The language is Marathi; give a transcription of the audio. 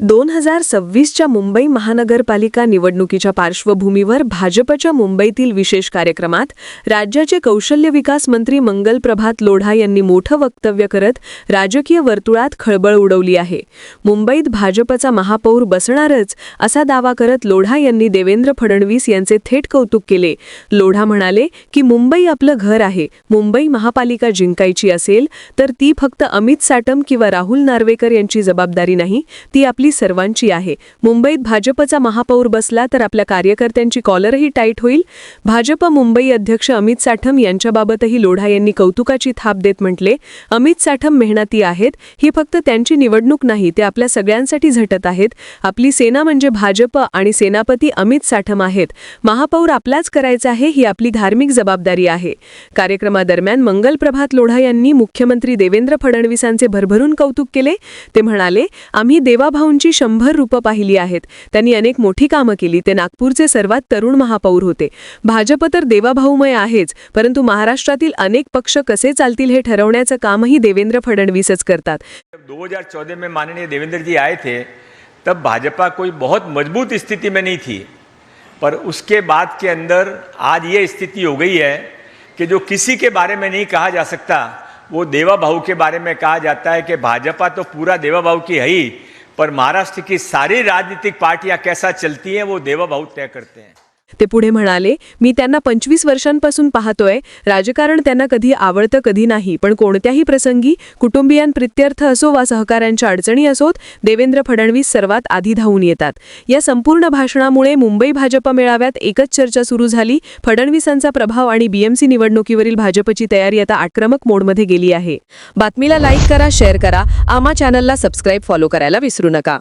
दोन हजार सव्वीसच्या मुंबई महानगरपालिका निवडणुकीच्या पार्श्वभूमीवर भाजपच्या मुंबईतील विशेष कार्यक्रमात राज्याचे कौशल्य विकास मंत्री मंगल प्रभात लोढा यांनी मोठं वक्तव्य करत राजकीय वर्तुळात खळबळ उडवली आहे. मुंबईत भाजपचा महापौर बसणारच असा दावा करत लोढा यांनी देवेंद्र फडणवीस यांचे थेट कौतुक केले. लोढा म्हणाले की मुंबई आपलं घर आहे. मुंबई महापालिका जिंकायची असेल तर ती फक्त अमित साटम किंवा राहुल नार्वेकर यांची जबाबदारी नाही ती आपली सर्वांची आहे. मुंबईत भाजपचा महापौर बसला तर आपल्या कार्यकर्त्यांची कॉलरही टाईट होईल. भाजप मुंबई अध्यक्ष अमित साठम यांच्याबाबतही लोढा यांनी कौतुकाची थाप देत म्हटले अमित साठम मेहनती आहेत. ही फक्त त्यांची निवडणूक नाही ते आपल्या सगळ्यांसाठी झटत आहेत. आपली सेना म्हणजे भाजप आणि सेनापती अमित साठम आहेत. महापौर आपलाच करायचा आहे ही आपली धार्मिक जबाबदारी आहे. कार्यक्रमादरम्यान मंगल प्रभात लोढा यांनी मुख्यमंत्री देवेंद्र फडणवीसांचे भरभरून कौतुक केले. ते म्हणाले आम्ही देवाभाऊंची शंभर रूपं पाहिली आहेत. त्यांनी अनेक मोठी कामं केली. ते नागपूरचे सर्वात तरुण महापौर होते. भाजप तर देवाभाऊमय आहेच परंतु महाराष्ट्रातील अनेक पक्ष कसे चालतील हे ठरवण्याचं कामही देवेंद्र फडणवीसच करतात. जब 2014 में माननीय देवेंद्र जी आए थे तब भाजपा कोई बहुत मजबूत स्थिति में नहीं थी. पर उसके बाद के अंदर आज ये स्थिति हो गई है कि जो किसी के बारे में नहीं कहा जा सकता वो देवा भाऊ के बारे में कहा जाता है कि भाजपा तो पूरा देवा भाऊ की है ही पर महाराष्ट्र की सारी राजनीतिक पार्टियां कैसा चलती हैं वो देवा भाव तय करते हैं। ते पुढे म्हणाले मी त्यांना पंचवीस वर्षांपासून पाहतोय. राजकारण त्यांना कधी आवडतं कधी नाही. पण कोणत्याही प्रसंगी कुटुंबियांप्रित्यर्थ असो वा सहकाऱ्यांच्या अडचणी असोत देवेंद्र फडणवीस सर्वात आधी धावून येतात. या संपूर्ण भाषणामुळे मुंबई भाजप मेळाव्यात एकच चर्चा सुरू झाली. फडणवीसांचा प्रभाव आणि बीएमसी निवडणुकीवरील भाजपची तयारी आता आक्रमक मोडमध्ये गेली आहे. बातमीला लाईक करा शेअर करा. आमा चॅनलला सबस्क्राईब फॉलो करायला विसरू नका.